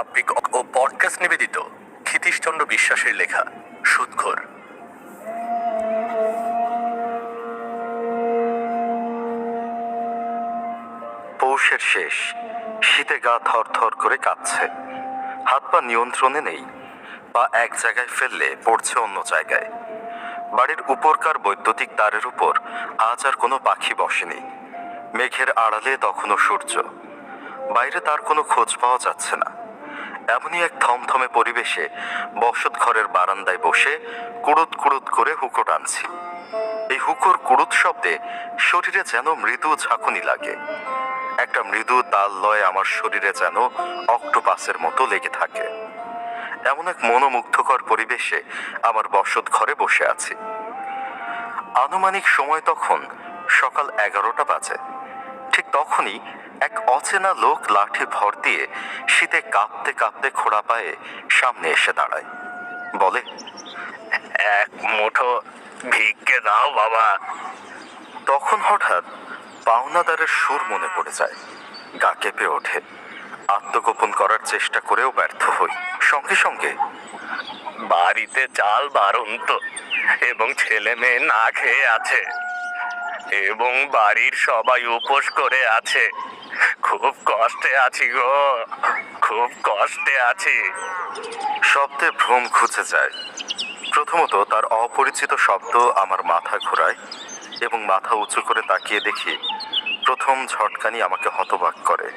আবৃত্তি ও পডকাস্ট নিবেদিত ক্ষিতীশচন্দ্র বিশ্বাসের লেখা সুদঘর। পৌষের শেষ, শীতে গা থর থর করে কাঁপছে। হাত পা নিয়ন্ত্রণে নেই, পা এক জায়গায় ফেললে পড়ছে অন্য জায়গায়। বাড়ির উপরকার বৈদ্যুতিক তারের উপর আজ আর কোনো পাখি বসেনি। মেঘের আড়ালে তখনও সূর্য। বাইরে তার কোনো খোঁজ পাওয়া যাচ্ছে না। এমনই এক থমথমে পরিবেশে বসত ঘরের বারান্দায় বসে কুড়ুত কুড়ুত করে হুকো টানছি। এই হুকোর কুড়ুত শব্দে শরীরে যেন মৃদু ঝাঁকুনি লাগে। একটা মৃদু তাল লয় আমার শরীরে যেন অক্টোপাসের মতো লেগে থাকে। এমন এক মনোমুগ্ধকর পরিবেশে আমার বসত ঘরে বসে আছি। আনুমানিক সময় তখন সকাল এগারোটা বাজে। তখনই এক অচেনা লোক লাঠি ভর দিয়ে শীতে কাঁপতে কাঁপতে খোড়া পায়ে সামনে এসে দাঁড়ায়। বলে, এক মুঠো ভিক্ষে দাও বাবা। তখন হঠাৎ পাওনাদারের সুর মনে পড়ে যায়, গা কেঁপে ওঠে। আত্মগোপন করার চেষ্টা করেও ব্যর্থ হই। সঙ্গে সঙ্গে, বাড়িতে চাল বারন্ত এবং ছেলে মেয়ে না খেয়ে আছে। এবং বাড়ির সবাই উপোস করে আছে। খুব কষ্টে আছি গো। খুব কষ্টে আছি। শব্দে ভ্রম খুঁজে যায়। প্রথমত তার অপরিচিত শব্দ আমার মাথা ঘোরায় এবং মাথা উঁচু করে তাকিয়ে দেখি প্রথম ঝটকানি আমাকে হতবাক করে।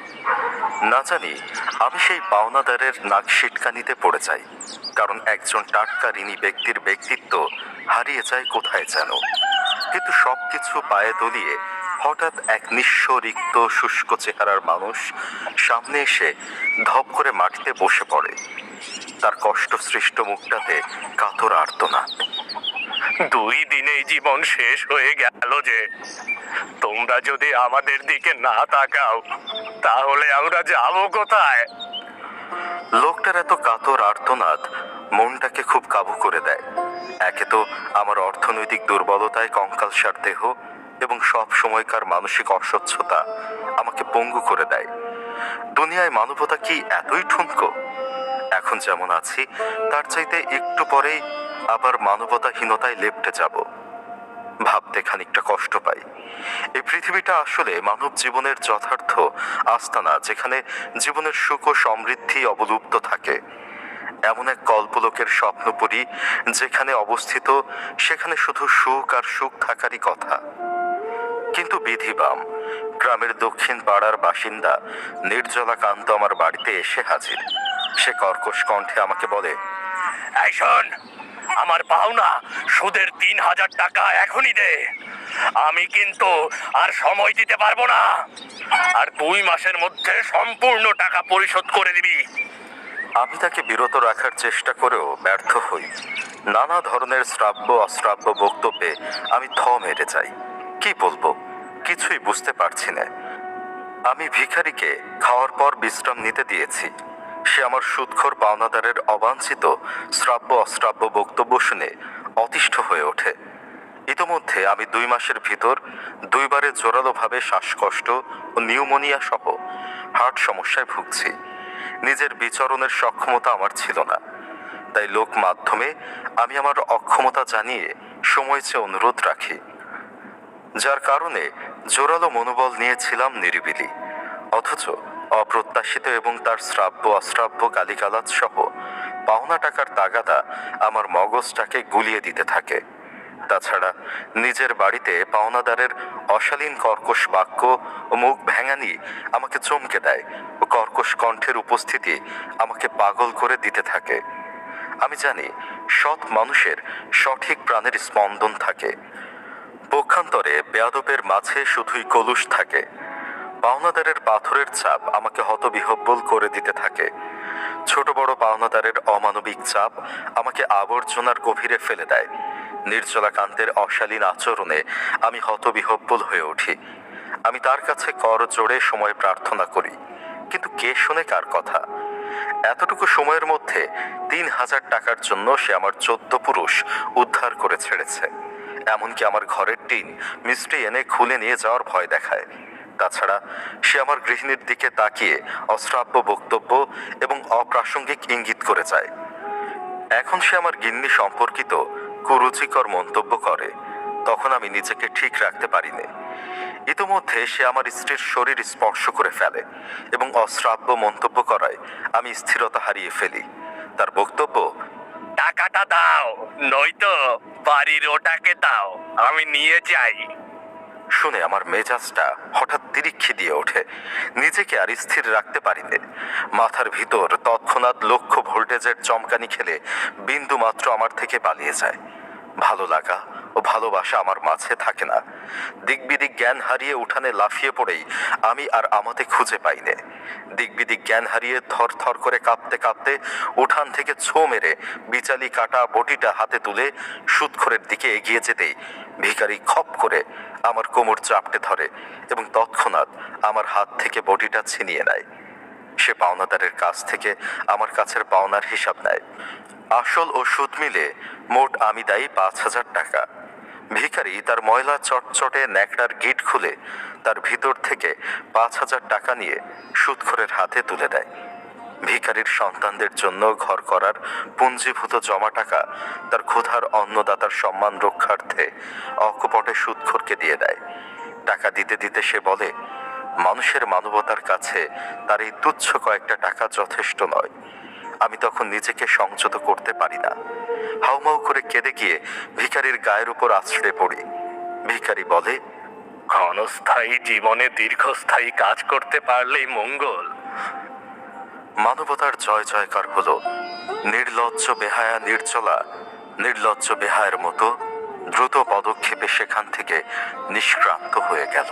না জানি, আমি সেই পাওনাদারের নাক সিটকানিতে পড়ে যাই, কারণ একজন টাটকা ঋণী ব্যক্তির ব্যক্তিত্ব হারিয়ে যায় কোথায় যেন। কিন্তু সবকিছু পায়ে দলিয়ে হঠাৎ এক নিঃস্ব রিক্ত শুষ্ক চেহারার মানুষ সামনে এসে ধপ করে মাটিতে বসে পড়ে। তার কষ্ট সৃষ্ট মুখটাতে কাতর আর্তনাদ। দুই দিনেই জীবন শেষ হয়ে গেল যে। তোমরা যদি আমাদের দিকে না তাকাও, তাহলে আমরা যাব কোথায়? লোকটার এত কাতর আর্তনাদ মনটাকে খুব কাবু করে দেয়। একে তো আমার অর্থনৈতিক দুর্বলতায় কঙ্কালসার দেহ এবং সব সময়কার মানসিক অস্বচ্ছতা আমাকে পঙ্গু করে দেয়। দুনিয়ায় মানবতা কি এতই ঠুনকো? এখন যেমন আছি, তার চাইতে একটু পরেই আবার মানবতাহীনতায় লেপটে যাব। ভাবতে খানিকটা কষ্ট পাই। এই পৃথিবীটা আসলে মানব জীবনের যথার্থ আস্তানা, যেখানে জীবনের সুখ ও সমৃদ্ধি অবলুপ্ত থাকে। এমন এক কল্পলোকের স্বপ্নপুরী, যেখানে অবস্থিত, সেখানে শুধু সুখ আর সুখ থাকারই কথা। কিন্তু বিধিবাম, গ্রামের দক্ষিণ পাড়ার বাসিন্দা, নির্জলা কান্ত আমার বাড়িতে এসে হাজির। সে কর্কশ কণ্ঠে আমাকে বলে আমার পাওনা সুদের তিন হাজার টাকা এখনই দে। আমি কিন্তু আর সময় দিতে পারব না। আর দুই মাসের মধ্যে সম্পূর্ণ টাকা পরিশোধ করে দিবি। আমি তাকে বিরত রাখার চেষ্টা করেও ব্যর্থ হই। নানা ধরনের শ্রাব্য, অশ্রাব্য বক্তব্যে আমি থ মেরে যাই। কি বলব? কিছুই বুঝতে পারছি না। আমি ভিখারিকে খাওয়ার পর বিশ্রাম নিতে দিয়েছি। সে আমার সুদখোর পাওনাদারের অবাঞ্ছিত শ্রাব্য অশ্রাব্য বক্তব্য শুনে অতিষ্ঠ হয়ে ওঠে। ইতোমধ্যে আমি দুই মাসের ভিতর দুইবারে জোরালোভাবে শ্বাসকষ্ট ও নিউমোনিয়া সহ হার্ট সমস্যায় ভুগছি। নিজের বিচরণের সক্ষমতা আমার ছিল না। তাই লোক মাধ্যমে আমি আমার অক্ষমতা জানিয়ে সময় চেয়ে অনুরোধ রাখি। যার কারণে জোরালো মনোবল নিয়েছিলাম নিরিবিলি। অথচ অপ্রত্যাশিত এবং তার শ্রাব্য, অশ্রাব্য গালিগালাজ সহ পাওনা টাকার তাগাদা আমার মগজটাকে গুলিয়ে দিতে থাকে। তাছাড়া নিজের বাড়িতে পাওনাদারের অশালীন কর্কশ বাক্য ও মুখ ভেঙানি আমাকে চমকে দেয় ও কর্কশ কণ্ঠের উপস্থিতি আমাকে পাগল করে দিতে থাকে। আমি জানি সৎ মানুষের সঠিক প্রাণের স্পন্দন থাকে। পক্ষান্তরে বেয়াদবের মাঝে শুধুই কলুষ থাকে। পাওনাদারের পাথরের চাপ আমাকে হতবিহব্বল করে দিতে থাকে। ছোট বড় পাওনাদারের অমানবিক চাপ আমাকে আবর্জনার গভীরে ফেলে দেয়। নির্জলা কান্তের অশালীন আচরণে আমি হতবিহব্বল হয়ে উঠি। আমি তার কাছে কর জোড়ে সময় প্রার্থনা করি। কিন্তু কে শুনে কার কথা? এতটুকু সময়ের মধ্যে তিন হাজার টাকার জন্য সে আমার চোদ্দ পুরুষ উদ্ধার করে ছেড়েছে। এমনকি আমার ঘরের টিন মিষ্টি এনে খুলে নিয়ে যাওয়ার ভয় দেখায়। তাছাড়া সে আমার গৃহিণীর দিকে তাকিয়ে অশ্রাব্য বক্তব্য এবং অপ্রাসঙ্গিক ইঙ্গিত করে যায় এখন সে আমার গিন্নি সম্পর্কিত কুরুচিকর মন্তব্য করে, তখন আমি নিজেকে ঠিক রাখতে পারিনি। ইতোমধ্যে সে আমার স্ত্রীর শরীর স্পর্শ করে ফেলে এবং অশ্রাব্য মন্তব্য করায় আমি স্থিরতা হারিয়ে ফেলি। তার বক্তব্য, টাকাটা দাও, নয়তো বাড়ির ওটাকে দাও, আমি নিয়ে যাই। শুনে আমার মেজাজটা হঠাৎ তিরিক্ষি দিয়ে ওঠে। নিজেকে আর স্থির রাখতে পারিনি। মাথার ভিতর তৎক্ষণাৎ লক্ষ্য ভোল্টেজের চমকানি খেলে বিন্দু মাত্র আমার থেকে পালিয়ে যায়। ভালো লাগা ও ভালোবাসা আমার মাঝে থাকে না। দিকবিদিক জ্ঞান হারিয়ে উঠানে লাফিয়ে পড়েই আমি আর আমাতে খুঁজে পাইনে দিকবিদিক জ্ঞান হারিয়ে থর থর করে কাঁপতে কাঁপতে উঠান থেকে ছো মেরে বিচালি কাটা বটিটা হাতে তুলে সুৎখরের দিকে এগিয়ে যেতেই ভিখারি খপ করে আমার কোমর চাপটে ধরে এবং তৎক্ষণাৎ আমার হাত থেকে বটিটা ছিনিয়ে নেয়। সে পাওনাদারের কাছ থেকে আমার কাছের পাওনার হিসাব নেয়। আসল ও সুদ মিলে মোট আমি দায়ী পাঁচ হাজার টাকা। ভিখারি তার ময়লা চটচটে ন্যাকড়ার গিট খুলে তার ভিতর থেকে পাঁচ হাজার টাকা নিয়ে সুদখোরের হাতে তুলে দেয়। ভিখারির সন্তানদের জন্য ঘর করার পুঞ্জীভূত জমা টাকা তার ক্ষুধার অন্নদাতার সম্মান রক্ষার্থে অকপটে সুদখোরকে দিয়ে দেয়। টাকা দিতে দিতে সে বলে, মানুষের মানবতার কাছে তার এই তুচ্ছ কয়েকটা টাকা যথেষ্ট নয়। আমি তখন নিজেকে সংযত করতে পারি না। হাউমাউ করে কেঁদে গিয়ে ভিখারির গায়ের উপর আছড়ে পড়ি। ভিখারি বলে ক্ষণস্থায়ী জীবনে দীর্ঘস্থায়ী কাজ করতে পারলেই মঙ্গল। মানবতার জয় জয়কার হল। নির্লজ্জ বেহায়া নির্জলা নির্লজ্জ বেহায়ের মতো দ্রুত পদক্ষেপে সেখান থেকে নিষ্ক্রান্ত হয়ে গেল।